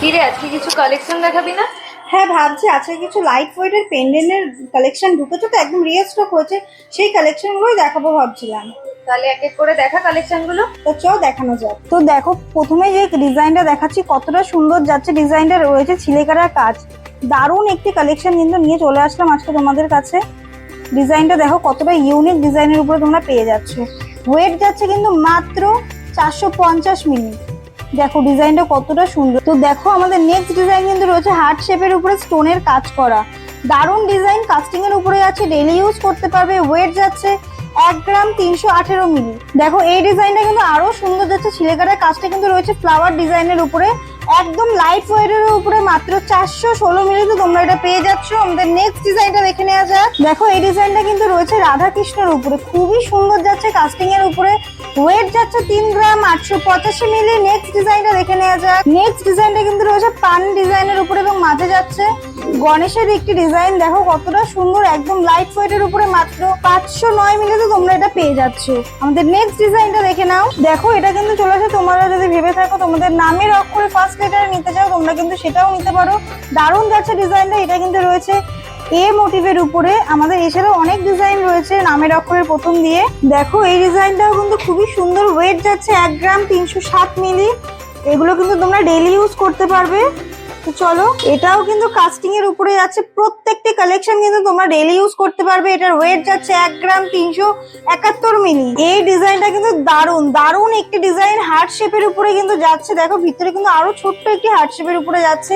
কি রে আজকে কিছু কালেকশন দেখাবি না? হ্যাঁ ভাবছি আজকে কিছু লাইট ওয়েটের পেন্ডেন্টের কালেকশন ঢুকেছে তো একদম রিয়েল স্টক হয়েছে। সেই কালেকশনগুলোই দেখাবো ভাবছিলাম। তাহলে এক এক করে দেখা কালেকশনগুলো। তো চল দেখানো যাক। তো দেখো প্রথমে যে ডিজাইনটা দেখাচ্ছি কতটা সুন্দর যাচ্ছে ডিজাইনটা রয়েছে ছিলেকারার কাজ। দারুণ একটি কালেকশন কিন্তু নিয়ে চলে আসলাম আজকে তোমাদের কাছে। ডিজাইনটা দেখো কতটা ইউনিক ডিজাইনের উপরে তোমরা পেয়ে যাচ্ছ। ওয়েট যাচ্ছে কিন্তু মাত্র চারশো পঞ্চাশ মিনিট দেখো, ডিজাইনটা কতটা সুন্দর। তো দেখো, আমাদের নেক্সট ডিজাইন কিন্তু রয়েছে হার্ট শেপের উপরে স্টোনের কাজ করা। দারুণ ডিজাইন কাস্টিং এর উপরে আছে ডেলি ইউজ করতে পারবে ওয়েট যাচ্ছে এক গ্রাম তিনশো আঠেরো মিলি। দেখো, এই ডিজাইনটা কিন্তু আরও সুন্দর যাচ্ছে ছিলেকাটার কাজটা কিন্তু রয়েছে ফ্লাওয়ার ডিজাইনের উপরে। একদম লাইট ওয়েটের উপরে মাত্র চারশো ষোলো মিলিতে তোমরা এটা পেয়ে যাচ্ছ। আমাদের নেক্সট ডিজাইনটা দেখে নেওয়া যাক। দেখো, এই ডিজাইনটা কিন্তু রয়েছে রাধা কৃষ্ণের উপরে। খুবই সুন্দর যাচ্ছে কাস্টিং এর উপরে। ওয়েট যাচ্ছে তিন গ্রাম আটশো পঁচাশি মিলি নেক্সট ডিজাইনটা দেখে নেওয়া যাক। নেক্সট ডিজাইনটা কিন্তু রয়েছে পান ডিজাইনের উপরে এবং মাঝে যাচ্ছে। গণেশের একটি ডিজাইন দেখো, কতটা সুন্দর, একদম লাইট ওয়েটের উপরে মাত্র পাঁচশো নয় মিলিতে তোমরা এটা পেয়ে যাচ্ছ। আমাদের নেক্সট ডিজাইনটা দেখে নাও। দেখো, এটা কিন্তু চলে আসে তোমরা যদি ভেবে থাকো, তোমাদের নামের অক্ষরে ফার্স্ট লেটার নিতে চাও, তোমরা কিন্তু সেটাও নিতে পারো। দারুণ যাচ্ছে ডিজাইনটা এটা কিন্তু রয়েছে এ মোটিভের উপরে। আমাদের এছাড়াও অনেক ডিজাইন রয়েছে নামের অক্ষরের প্রথম দিয়ে। দেখো, এই ডিজাইনটাও কিন্তু খুবই সুন্দর ওয়েট যাচ্ছে এক গ্রাম তিনশো সাত মিলি। এগুলো কিন্তু তোমরা ডেলি ইউজ করতে পারবে। চলো, এটাও কিন্তু কাস্টিং এর উপরে যাচ্ছে। প্রত্যেকটি কালেকশন কিন্তু তোমরা ডেলি ইউজ করতে পারবে। এটার ওয়েট যাচ্ছে এক গ্রাম তিনশো একাত্তর মিলি। এই ডিজাইনটা কিন্তু দারুণ দারুণ একটি ডিজাইন হার্ট শেপের উপরে কিন্তু যাচ্ছে। দেখো, ভিতরে কিন্তু আরও ছোট্ট একটি হার্ট শেপের উপরে যাচ্ছে।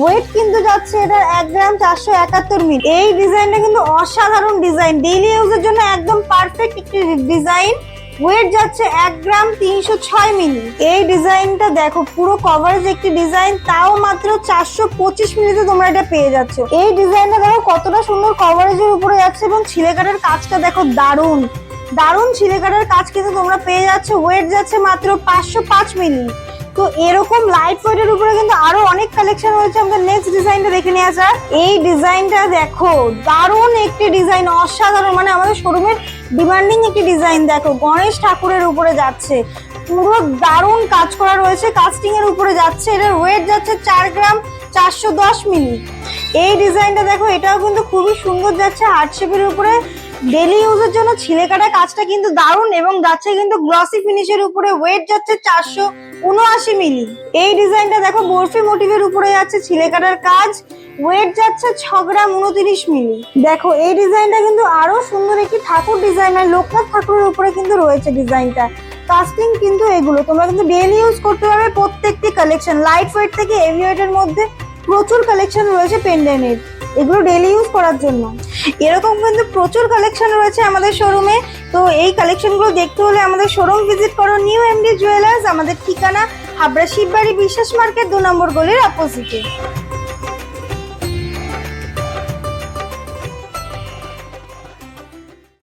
ওয়েট কিন্তু যাচ্ছে এটার এক গ্রাম চারশো একাত্তর মিলি। এই ডিজাইনটা কিন্তু অসাধারণ ডিজাইন ডেইলি ইউজের জন্য একদম পারফেক্ট একটি ডিজাইন ওয়েট যাচ্ছে এক গ্রাম তিনশো ছয় মিলি। এই ডিজাইনটা দেখো, পুরো কভারেজ একটি ডিজাইন, তাও মাত্র চারশো পঁচিশ মিলিতে তোমরা এটা পেয়ে যাচ্ছ। এই ডিজাইনটা দেখো কতটা সুন্দর কভারেজের উপরে যাচ্ছে এবং ছিলেকাটার কাজটা দেখো দারুণ। দারুণ ছিলেকাটার কাজ কিন্তু তোমরা পেয়ে যাচ্ছ। ওয়েট যাচ্ছে মাত্র পাঁচশো পাঁচ মিলি। তো এরকম লাইট ওয়েটের উপরে কিন্তু আরও অনেক কালেকশন রয়েছে। আমাদের নেক্সট ডিজাইনটা দেখে নেওয়া যাক। এই ডিজাইনটা দেখো, দারুণ একটি ডিজাইন অসাধারণ। মানে আমাদের শোরুমের ডিমান্ডিং একটি ডিজাইন দেখো, গণেশ ঠাকুরের উপরে যাচ্ছে। পুরো দারুণ কাজ করা রয়েছে কাস্টিং এর উপরে যাচ্ছে। এটার ওয়েট যাচ্ছে চার গ্রাম চারশো দশ মিলি। এই ডিজাইনটা দেখো, এটাও কিন্তু খুবই সুন্দর যাচ্ছে হার্ট শেপের উপরে। ডেলি ইউজের জন্য ছিলে কাটা কাজটা কিন্তু দারুণ এবং যাচ্ছে কিন্তু গ্লসি ফিনিশের উপরে ওয়েট যাচ্ছে চারশো উনআশি মিলি। এই ডিজাইনটা দেখো বরফি মোটিভের উপরে যাচ্ছে ছিলে কাটার কাজ ওয়েট যাচ্ছে ছ গ্রাম উনত্রিশ মিলি। দেখো এই ডিজাইনটা কিন্তু আরও সুন্দর একটি ঠাকুর ডিজাইন আর লোকনাথ ঠাকুরের উপরে কিন্তু রয়েছে ডিজাইনটা কাস্টিং কিন্তু এগুলো, তোমরা কিন্তু ডেইলি ইউজ করতে পারবে প্রত্যেকটি কালেকশন লাইট ওয়েট থেকে হেভি ওয়েটের মধ্যে প্রচুর কালেকশন রয়েছে পেন্ডেন্টের এগুলো ডেলি ইউজ করার জন্য। এরকম কিন্তু প্রচুর কালেকশন রয়েছে আমাদের শোরুমে তো এই কালেকশনগুলো দেখতে হলে আমাদের শোরুম ভিজিট করো নিউ এমডি জুয়েলার্স আমাদের ঠিকানা হাবড়া শিববাড়ি বিশ্বাস মার্কেট দু নম্বর গলির অপোজিটে